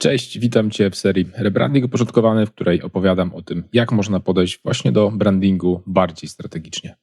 Cześć, witam Cię w serii Rebranding Uporządkowany, w której opowiadam o tym, jak można podejść właśnie do brandingu bardziej strategicznie.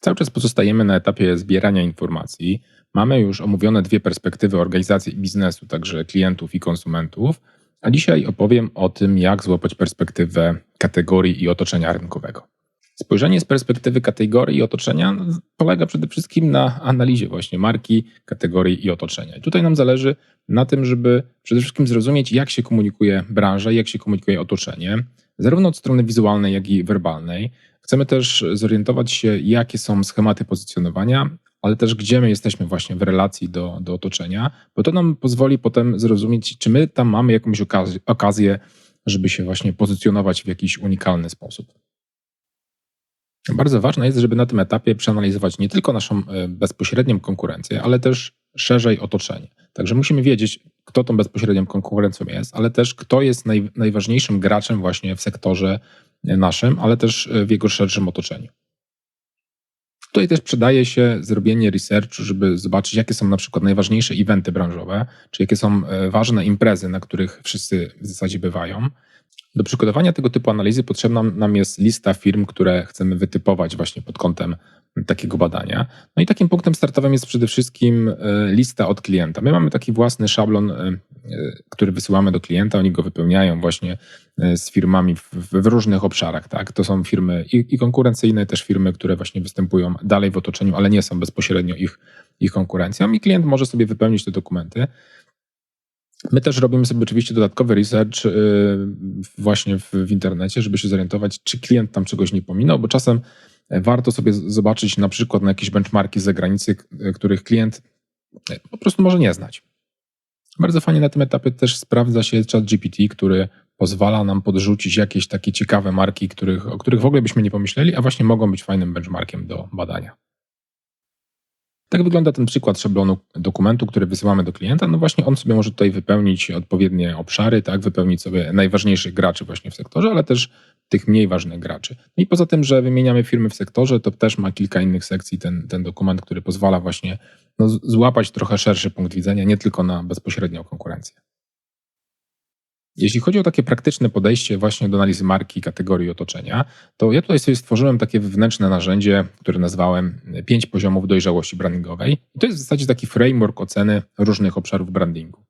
Cały czas pozostajemy na etapie zbierania informacji. Mamy już omówione dwie perspektywy organizacji i biznesu, także klientów i konsumentów, a dzisiaj opowiem o tym, jak złapać perspektywę kategorii i otoczenia rynkowego. Spojrzenie z perspektywy kategorii i otoczenia polega przede wszystkim na analizie właśnie marki, kategorii i otoczenia. I tutaj nam zależy na tym, żeby przede wszystkim zrozumieć, jak się komunikuje branża, jak się komunikuje otoczenie, zarówno od strony wizualnej, jak i werbalnej. Chcemy też zorientować się, jakie są schematy pozycjonowania, ale też gdzie my jesteśmy właśnie w relacji do, do otoczenia, bo to nam pozwoli potem zrozumieć, czy my tam mamy jakąś okazję, okazję żeby się właśnie pozycjonować w jakiś unikalny sposób. Bardzo ważne jest, żeby na tym etapie przeanalizować nie tylko naszą e, bezpośrednią konkurencję, ale też szerzej otoczenie. Także musimy wiedzieć, kto tą bezpośrednią konkurencją jest, ale też kto jest naj, najważniejszym graczem właśnie w sektorze naszym, ale też w jego szerszym otoczeniu. Tutaj też przydaje się zrobienie researchu, żeby zobaczyć, jakie są na przykład najważniejsze eventy branżowe, czy jakie są e, ważne imprezy, na których wszyscy w zasadzie bywają. Do przygotowania tego typu analizy potrzebna nam jest lista firm, które chcemy wytypować właśnie pod kątem takiego badania. No i takim punktem startowym jest przede wszystkim e, lista od klienta. My mamy taki własny szablon, e, e, który wysyłamy do klienta, oni go wypełniają właśnie z firmami w, różnych obszarach. Tak? To są firmy i, i, konkurencyjne, też firmy, które właśnie występują dalej w otoczeniu, ale nie są bezpośrednio ich, ich konkurencją i klient może sobie wypełnić te dokumenty. My też robimy sobie oczywiście dodatkowy research właśnie w, internecie, żeby się zorientować, czy klient tam czegoś nie pominął, bo czasem warto sobie zobaczyć na przykład na jakieś benchmarki z zagranicy, których klient e, po prostu może nie znać. Bardzo fajnie na tym etapie też sprawdza się ChatGPT, który pozwala nam podrzucić jakieś takie ciekawe marki, których, o których w ogóle byśmy nie pomyśleli, a właśnie mogą być fajnym benchmarkiem do badania. Tak wygląda ten przykład szablonu dokumentu, który wysyłamy do klienta. No właśnie on sobie może tutaj wypełnić odpowiednie obszary, tak, wypełnić sobie najważniejszych graczy właśnie w sektorze, ale też tych mniej ważnych graczy. No i poza tym, że wymieniamy firmy w sektorze, to też ma kilka innych sekcji ten, ten dokument, który pozwala właśnie no, złapać trochę szerszy punkt widzenia, nie tylko na bezpośrednią konkurencję. Jeśli chodzi o takie praktyczne podejście właśnie do analizy marki, kategorii otoczenia, to ja tutaj sobie stworzyłem takie wewnętrzne narzędzie, które nazwałem pięć poziomów dojrzałości brandingowej. I to jest w zasadzie taki framework oceny różnych obszarów brandingu.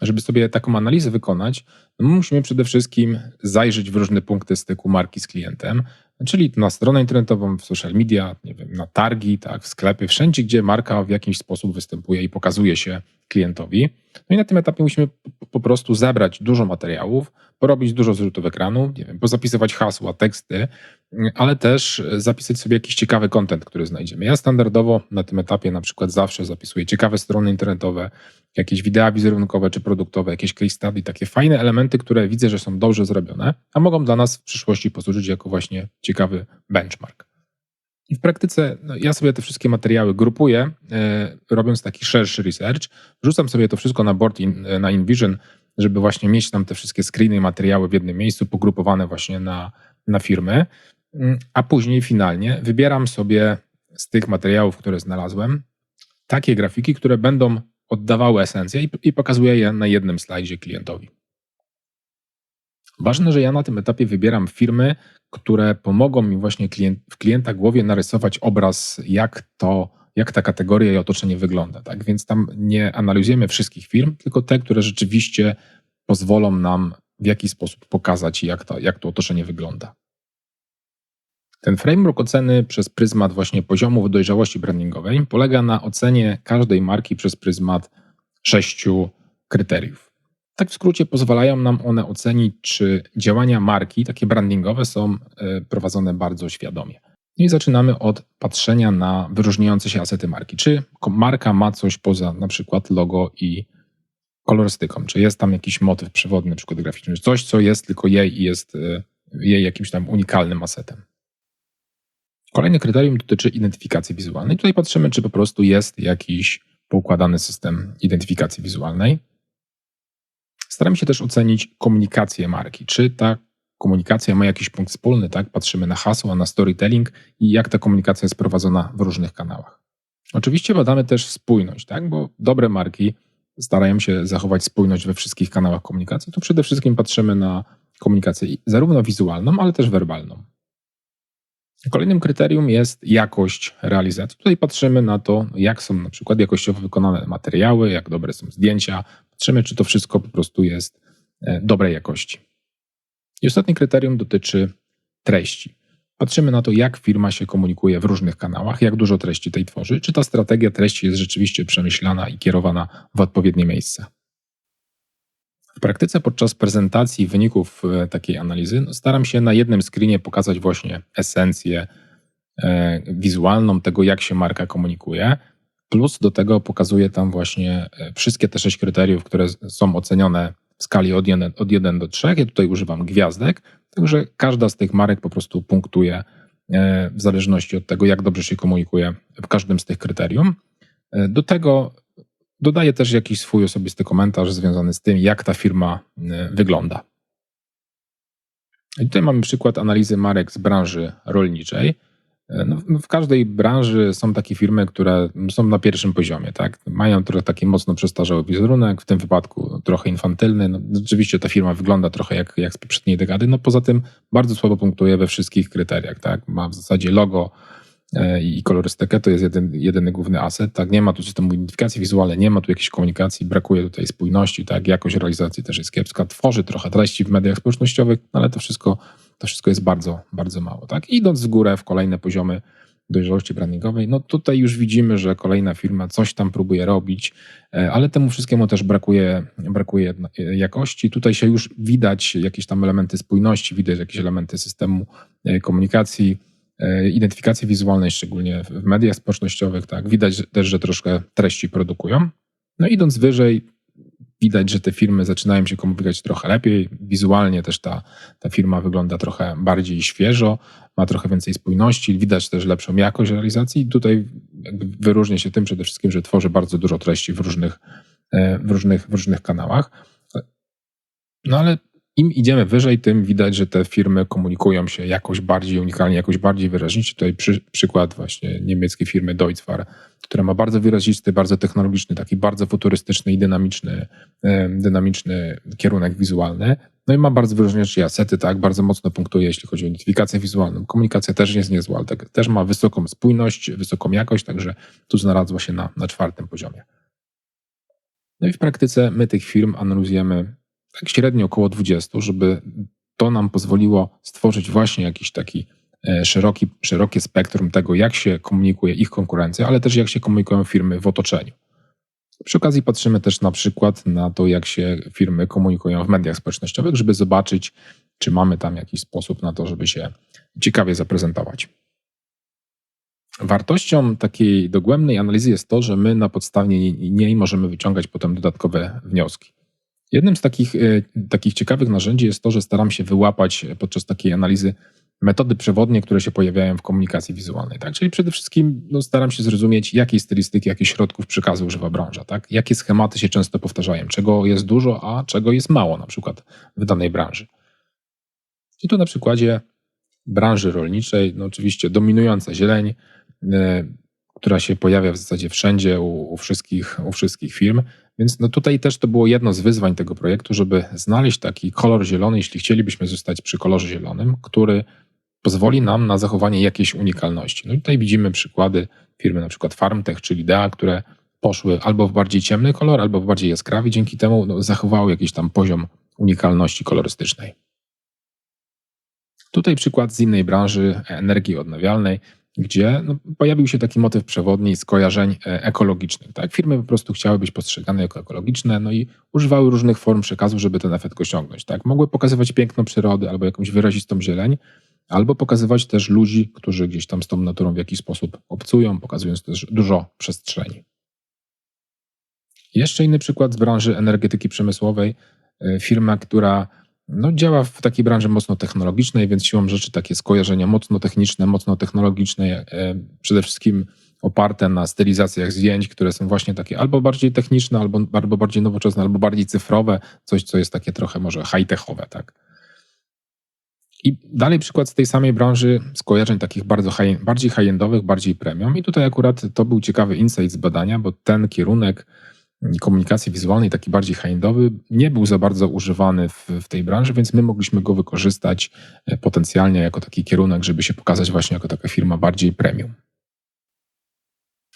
Żeby sobie taką analizę wykonać, no musimy przede wszystkim zajrzeć w różne punkty styku marki z klientem, czyli na stronę internetową, w social media, nie wiem, na targi, tak, w sklepy, wszędzie, gdzie marka w jakiś sposób występuje i pokazuje się klientowi. No i na tym etapie musimy po prostu zebrać dużo materiałów, porobić dużo zrzutów ekranu, nie wiem, pozapisywać hasła, teksty, ale też zapisać sobie jakiś ciekawy kontent, który znajdziemy. Ja standardowo na tym etapie na przykład zawsze zapisuję ciekawe strony internetowe, jakieś wideo wizerunkowe czy produktowe, jakieś case study, takie fajne elementy, które widzę, że są dobrze zrobione, a mogą dla nas w przyszłości posłużyć jako właśnie ciekawy benchmark. I w praktyce no, ja sobie te wszystkie materiały grupuję, e, robiąc taki szerszy research. Wrzucam sobie to wszystko na board in, na InVision, żeby właśnie mieć tam te wszystkie screeny i materiały w jednym miejscu, pogrupowane właśnie na, na firmy. Mm, a później finalnie wybieram sobie z tych materiałów, które znalazłem, takie grafiki, które będą oddawały esencję i, i pokazuję je na jednym slajdzie klientowi. Ważne, że ja na tym etapie wybieram firmy, które pomogą mi właśnie klient, w klienta głowie narysować obraz, jak to, jak ta kategoria i otoczenie wygląda. Tak? Więc tam nie analizujemy wszystkich firm, tylko te, które rzeczywiście pozwolą nam w jakiś sposób pokazać, jak to, jak to otoczenie wygląda. Ten framework oceny przez pryzmat właśnie poziomów dojrzałości brandingowej polega na ocenie każdej marki przez pryzmat sześciu kryteriów. Tak w skrócie pozwalają nam one ocenić, czy działania marki, takie brandingowe, są e, prowadzone bardzo świadomie. I zaczynamy od patrzenia na wyróżniające się asety marki. Czy marka ma coś poza na przykład logo i kolorystyką? Czy jest tam jakiś motyw przewodny, przykład graficzny? Coś, co jest tylko jej i jest e, jej jakimś tam unikalnym asetem. Kolejne kryterium dotyczy identyfikacji wizualnej. Tutaj patrzymy, czy po prostu jest jakiś poukładany system identyfikacji wizualnej. Staramy się też ocenić komunikację marki. Czy ta komunikacja ma jakiś punkt wspólny, tak? Patrzymy na hasła, na storytelling i jak ta komunikacja jest prowadzona w różnych kanałach. Oczywiście badamy też spójność, tak? Bo dobre marki starają się zachować spójność we wszystkich kanałach komunikacji, to przede wszystkim patrzymy na komunikację zarówno wizualną, ale też werbalną. Kolejnym kryterium jest jakość realizacji. Tutaj patrzymy na to, jak są na przykład jakościowo wykonane materiały, jak dobre są zdjęcia. Patrzymy, czy to wszystko po prostu jest e, dobrej jakości. I ostatnie kryterium dotyczy treści. Patrzymy na to, jak firma się komunikuje w różnych kanałach, jak dużo treści tej tworzy, czy ta strategia treści jest rzeczywiście przemyślana i kierowana w odpowiednie miejsce. Praktyce podczas prezentacji wyników e, takiej analizy no staram się na jednym screenie pokazać właśnie esencję e, wizualną tego, jak się marka komunikuje. Plus do tego pokazuję tam właśnie e, wszystkie te sześć kryteriów, które są ocenione w skali od 1, od 1 do 3. Ja tutaj używam gwiazdek, także każda z tych marek po prostu punktuje w zależności od tego, jak dobrze się komunikuje w każdym z tych kryterium. Do tego Dodaję też jakiś swój osobisty komentarz związany z tym, jak ta firma e, wygląda. I tutaj mamy przykład analizy marek z branży rolniczej. E, no, w każdej branży są takie firmy, które są na pierwszym poziomie, tak? Mają trochę taki mocno przestarzały wizerunek, w tym wypadku trochę infantylny. No, rzeczywiście ta firma wygląda trochę jak, jak z poprzedniej dekady. No poza tym bardzo słabo punktuje we wszystkich kryteriach, tak? Ma w zasadzie logo i kolorystykę to jest jeden, jedyny główny aset. Tak, nie ma tu systemu identyfikacji wizualnej, nie ma tu jakiejś komunikacji, brakuje tutaj spójności, tak, jakość realizacji też jest kiepska, tworzy trochę treści w mediach społecznościowych, no ale to wszystko, to wszystko jest bardzo, bardzo mało, tak. Idąc w górę w kolejne poziomy dojrzałości brandingowej, no tutaj już widzimy, że kolejna firma coś tam próbuje robić, e, ale temu wszystkiemu też brakuje, brakuje jakości. Tutaj się już widać jakieś tam elementy spójności, widać jakieś elementy systemu e, komunikacji, E, identyfikacji wizualnej, szczególnie w mediach społecznościowych, tak, widać też, że troszkę treści produkują. No idąc wyżej, widać, że te firmy zaczynają się komunikować trochę lepiej. Wizualnie też ta, ta firma wygląda trochę bardziej świeżo, ma trochę więcej spójności, widać też lepszą jakość realizacji. Tutaj wyróżnia się tym przede wszystkim, że tworzy bardzo dużo treści w różnych, e, w różnych, w różnych kanałach. No ale im idziemy wyżej, tym widać, że te firmy komunikują się jakoś bardziej unikalnie, jakoś bardziej wyraźnie. Tutaj przy, przykład właśnie niemieckiej firmy Deutzfar, która ma bardzo wyrazisty, bardzo technologiczny, taki bardzo futurystyczny i dynamiczny, dynamiczny kierunek wizualny. No i ma bardzo wyróżniające asety, tak, bardzo mocno punktuje, jeśli chodzi o identyfikację wizualną. Komunikacja też jest niezła, ale tak, też ma wysoką spójność, wysoką jakość, także tu znalazła się na, na czwartym poziomie. No i w praktyce my tych firm analizujemy tak średnio około 20, żeby to nam pozwoliło stworzyć właśnie jakiś taki e, szeroki, szerokie spektrum tego, jak się komunikuje ich konkurencja, ale też jak się komunikują firmy w otoczeniu. Przy okazji patrzymy też na przykład na to, jak się firmy komunikują w mediach społecznościowych, żeby zobaczyć, czy mamy tam jakiś sposób na to, żeby się ciekawie zaprezentować. Wartością takiej dogłębnej analizy jest to, że my na podstawie niej możemy wyciągać potem dodatkowe wnioski. Jednym z takich, e, takich ciekawych narzędzi jest to, że staram się wyłapać podczas takiej analizy metody przewodnie, które się pojawiają w komunikacji wizualnej. Tak? Czyli przede wszystkim no, staram się zrozumieć, jakiej stylistyki, jakich środków przekazu używa branża, tak? jakie schematy się często powtarzają, czego jest dużo, a czego jest mało na przykład w danej branży. I tu na przykładzie branży rolniczej, no oczywiście dominująca zieleń, e, która się pojawia w zasadzie wszędzie u, u, wszystkich, u wszystkich firm. Więc no tutaj też to było jedno z wyzwań tego projektu, żeby znaleźć taki kolor zielony, jeśli chcielibyśmy zostać przy kolorze zielonym, który pozwoli nam na zachowanie jakiejś unikalności. No tutaj widzimy przykłady firmy na przykład Farmtech czy Lidea, które poszły albo w bardziej ciemny kolor, albo w bardziej jaskrawy, dzięki temu no, zachowały jakiś tam poziom unikalności kolorystycznej. Tutaj przykład z innej branży energii odnawialnej gdzie no, pojawił się taki motyw przewodni skojarzeń e, ekologicznych. Tak? Firmy po prostu chciały być postrzegane jako ekologiczne, no i używały różnych form przekazu, żeby ten efekt osiągnąć. Tak? Mogły pokazywać piękno przyrody albo jakąś wyrazistą zieleń, albo pokazywać też ludzi, którzy gdzieś tam z tą naturą w jakiś sposób obcują, pokazując też dużo przestrzeni. Jeszcze inny przykład z branży energetyki przemysłowej. E, firma, która no, działa w takiej branży mocno technologicznej, więc siłą rzeczy takie skojarzenia mocno techniczne, mocno technologiczne, e, przede wszystkim oparte na stylizacjach zdjęć, które są właśnie takie albo bardziej techniczne, albo, albo bardziej nowoczesne, albo bardziej cyfrowe, coś, co jest takie trochę może high-techowe, tak. I dalej przykład z tej samej branży skojarzeń takich bardzo high, bardziej high-endowych, bardziej premium. I tutaj akurat to był ciekawy insight z badania, bo ten kierunek komunikacji wizualnej, taki bardziej high-endowy, nie był za bardzo używany w, w, tej branży, więc my mogliśmy go wykorzystać e, potencjalnie jako taki kierunek, żeby się pokazać właśnie jako taka firma bardziej premium.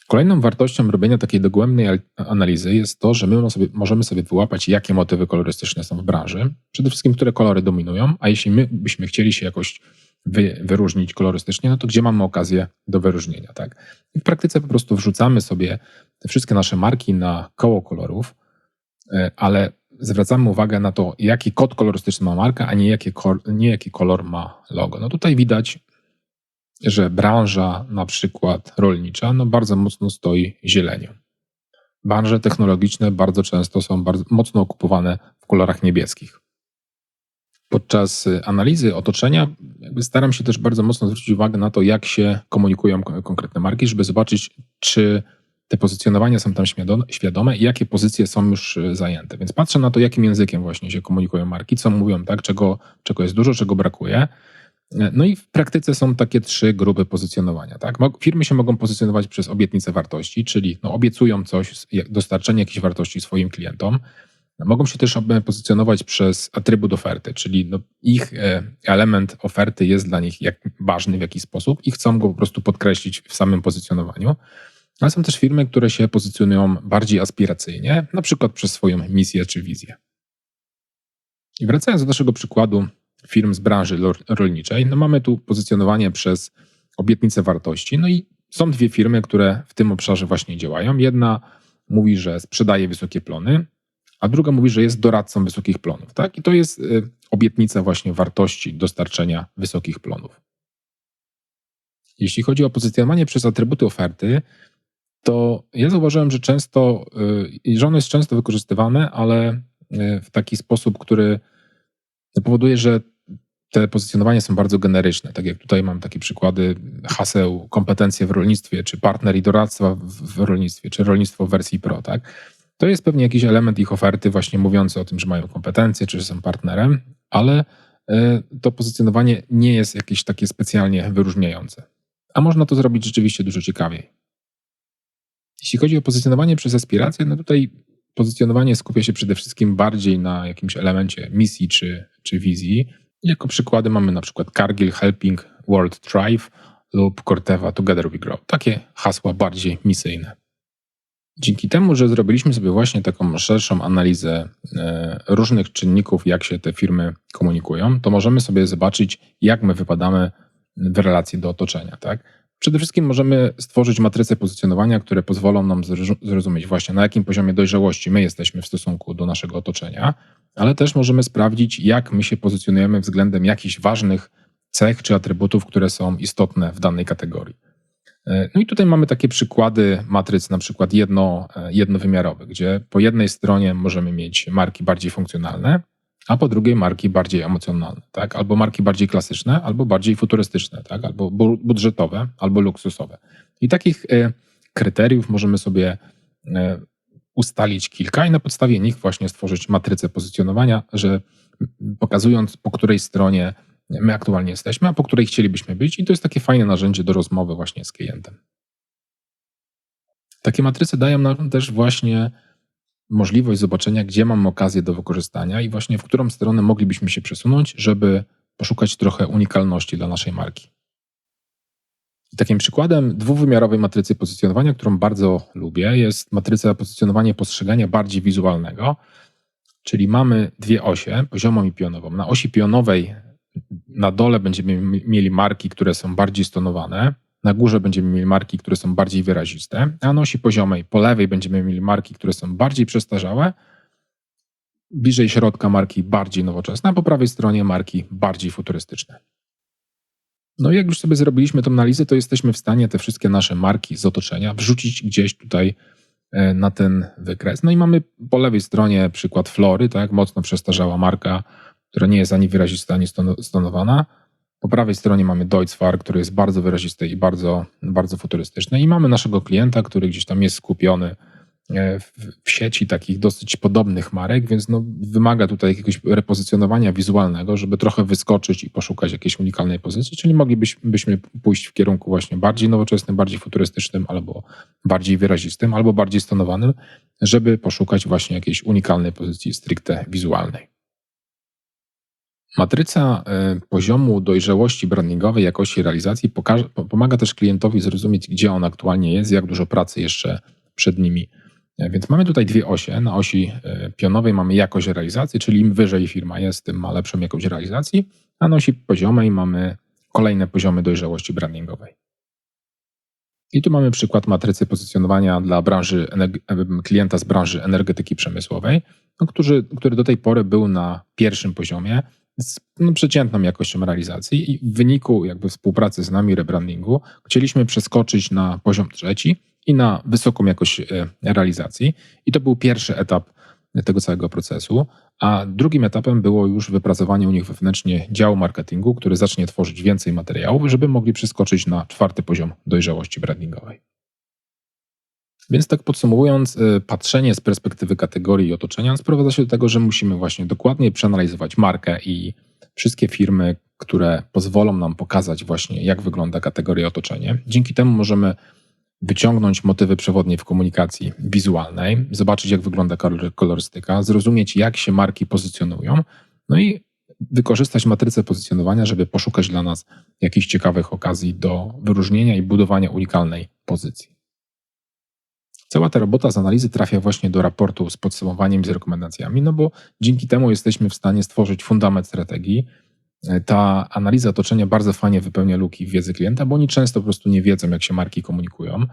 Kolejną wartością robienia takiej dogłębnej analizy jest to, że my sobie, możemy sobie wyłapać, jakie motywy kolorystyczne są w branży, przede wszystkim, które kolory dominują, a jeśli my byśmy chcieli się jakoś wy, wyróżnić kolorystycznie, no to gdzie mamy okazję do wyróżnienia, tak? I w praktyce po prostu wrzucamy sobie te wszystkie nasze marki na koło kolorów, e, ale zwracamy uwagę na to, jaki kod kolorystyczny ma marka, a nie jaki, nie jaki kolor ma logo. No tutaj widać, że branża na przykład rolnicza no bardzo mocno stoi zielenią. Branże technologiczne bardzo często są bardzo mocno okupowane w kolorach niebieskich podczas y, analizy otoczenia staram się też bardzo mocno zwrócić uwagę na to, jak się komunikują konkretne marki, żeby zobaczyć, czy te pozycjonowania są tam świadome i jakie pozycje są już y, zajęte. Więc patrzę na to, jakim językiem właśnie się komunikują marki, co mówią, tak, czego, czego jest dużo, czego brakuje. No i w praktyce są takie trzy grupy pozycjonowania. Tak? Firmy się mogą pozycjonować przez obietnice wartości, czyli no, obiecują coś, dostarczenie jakiejś wartości swoim klientom. Mogą się też pozycjonować przez atrybut oferty, czyli no ich e, element oferty jest dla nich jak ważny w jakiś sposób i chcą go po prostu podkreślić w samym pozycjonowaniu. Ale są też firmy, które się pozycjonują bardziej aspiracyjnie, na przykład przez swoją misję czy wizję. I wracając do naszego przykładu firm z branży rolniczej, no mamy tu pozycjonowanie przez obietnicę wartości. No i są dwie firmy, które w tym obszarze właśnie działają. Jedna mówi, że sprzedaje wysokie plony, a druga mówi, że jest doradcą wysokich plonów. Tak? I to jest y, obietnica właśnie wartości dostarczenia wysokich plonów. Jeśli chodzi o pozycjonowanie przez atrybuty oferty, to ja zauważyłem, że często, y, że ono jest często wykorzystywane, ale y, w taki sposób, który powoduje, że te pozycjonowania są bardzo generyczne. Tak jak tutaj mam takie przykłady haseł kompetencje w rolnictwie, czy partner i doradca w rolnictwie, czy rolnictwo w wersji pro. Tak? To jest pewnie jakiś element ich oferty, właśnie mówiący o tym, że mają kompetencje, czy że są partnerem, ale e, to pozycjonowanie nie jest jakieś takie specjalnie wyróżniające. A można to zrobić rzeczywiście dużo ciekawiej. Jeśli chodzi o pozycjonowanie przez aspirację, no tutaj pozycjonowanie skupia się przede wszystkim bardziej na jakimś elemencie misji czy, czy wizji. Jako przykłady mamy na przykład Cargill Helping World Thrive lub Corteva Together We Grow. Takie hasła bardziej misyjne. Dzięki temu, że zrobiliśmy sobie właśnie taką szerszą analizę e, różnych czynników, jak się te firmy komunikują, to możemy sobie zobaczyć, jak my wypadamy w relacji do otoczenia. Tak? Przede wszystkim możemy stworzyć matrycę pozycjonowania, które pozwolą nam zrozumieć właśnie na jakim poziomie dojrzałości my jesteśmy w stosunku do naszego otoczenia, ale też możemy sprawdzić, jak my się pozycjonujemy względem jakichś ważnych cech czy atrybutów, które są istotne w danej kategorii. E, no i tutaj mamy takie przykłady matryc, na przykład jedno, e, jednowymiarowe, gdzie po jednej stronie możemy mieć marki bardziej funkcjonalne, a po drugiej marki bardziej emocjonalne, tak? Albo marki bardziej klasyczne, albo bardziej futurystyczne, tak? Albo budżetowe, albo luksusowe. I takich e, kryteriów możemy sobie ustalić kilka i na podstawie nich właśnie stworzyć matrycę pozycjonowania, że pokazując po której stronie my aktualnie jesteśmy, a po której chcielibyśmy być, i to jest takie fajne narzędzie do rozmowy właśnie z klientem. Takie matryce dają nam też właśnie możliwość zobaczenia, gdzie mamy okazję do wykorzystania i właśnie w którą stronę moglibyśmy się przesunąć, żeby poszukać trochę unikalności dla naszej marki. Takim przykładem dwuwymiarowej matrycy pozycjonowania, którą bardzo lubię, jest matryca pozycjonowania postrzegania bardziej wizualnego, czyli mamy dwie osie, poziomą i pionową. Na osi pionowej na dole będziemy mieli marki, które są bardziej stonowane, na górze będziemy mieli marki, które są bardziej wyraziste, a na osi poziomej. Po lewej będziemy mieli marki, które są bardziej przestarzałe, bliżej środka marki bardziej nowoczesne, a po prawej stronie marki bardziej futurystyczne. No i jak już sobie zrobiliśmy tą analizę, to jesteśmy w stanie te wszystkie nasze marki z otoczenia wrzucić gdzieś tutaj e, na ten wykres. No i mamy po lewej stronie przykład Flory, tak, mocno przestarzała marka, która nie jest ani wyrazista, ani stonowana. Po prawej stronie mamy Deutzfar, który jest bardzo wyrazisty i bardzo, bardzo futurystyczny. I mamy naszego klienta, który gdzieś tam jest skupiony e, w, sieci takich dosyć podobnych marek, więc no, wymaga tutaj jakiegoś repozycjonowania wizualnego, żeby trochę wyskoczyć i poszukać jakiejś unikalnej pozycji, czyli moglibyśmy pójść w kierunku właśnie bardziej nowoczesnym, bardziej futurystycznym, albo bardziej wyrazistym, albo bardziej stonowanym, żeby poszukać właśnie jakiejś unikalnej pozycji stricte wizualnej. Matryca e, poziomu dojrzałości brandingowej, jakości realizacji pokaże, pomaga też klientowi zrozumieć, gdzie on aktualnie jest, jak dużo pracy jeszcze przed nimi. E, więc mamy tutaj dwie osie. Na osi e, pionowej mamy jakość realizacji, czyli im wyżej firma jest, tym ma lepszą jakość realizacji, a na osi poziomej mamy kolejne poziomy dojrzałości brandingowej. I tu mamy przykład matrycy pozycjonowania dla branży klienta z branży energetyki przemysłowej, no, który, który do tej pory był na pierwszym poziomie, z no, przeciętną jakością realizacji i w wyniku jakby współpracy z nami, rebrandingu, chcieliśmy przeskoczyć na poziom trzeci i na wysoką jakość e, realizacji. I to był pierwszy etap tego całego procesu. A drugim etapem było już wypracowanie u nich wewnętrznie działu marketingu, który zacznie tworzyć więcej materiałów, żeby mogli przeskoczyć na czwarty poziom dojrzałości brandingowej. Więc tak podsumowując, y, patrzenie z perspektywy kategorii i otoczenia sprowadza się do tego, że musimy właśnie dokładnie przeanalizować markę i wszystkie firmy, które pozwolą nam pokazać właśnie, jak wygląda kategoria otoczenie. Dzięki temu możemy wyciągnąć motywy przewodnie w komunikacji wizualnej, zobaczyć, jak wygląda kolorystyka, zrozumieć, jak się marki pozycjonują, no i wykorzystać matrycę pozycjonowania, żeby poszukać dla nas jakichś ciekawych okazji do wyróżnienia i budowania unikalnej pozycji. Cała ta robota z analizy trafia właśnie do raportu z podsumowaniem i z rekomendacjami, no bo dzięki temu jesteśmy w stanie stworzyć fundament strategii. Ta analiza otoczenia bardzo fajnie wypełnia luki w wiedzy klienta, bo oni często po prostu nie wiedzą, jak się marki komunikują.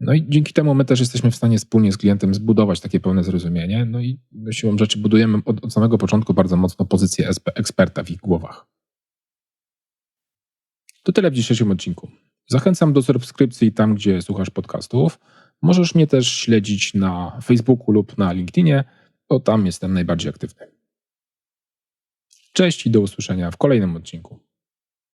No i dzięki temu my też jesteśmy w stanie wspólnie z klientem zbudować takie pełne zrozumienie. No i siłą rzeczy budujemy od, od samego początku bardzo mocno pozycję eksperta w ich głowach. To tyle w dzisiejszym odcinku. Zachęcam do subskrypcji tam, gdzie słuchasz podcastów. Możesz mnie też śledzić na Facebooku lub na LinkedInie, bo tam jestem najbardziej aktywny. Cześć i do usłyszenia w kolejnym odcinku.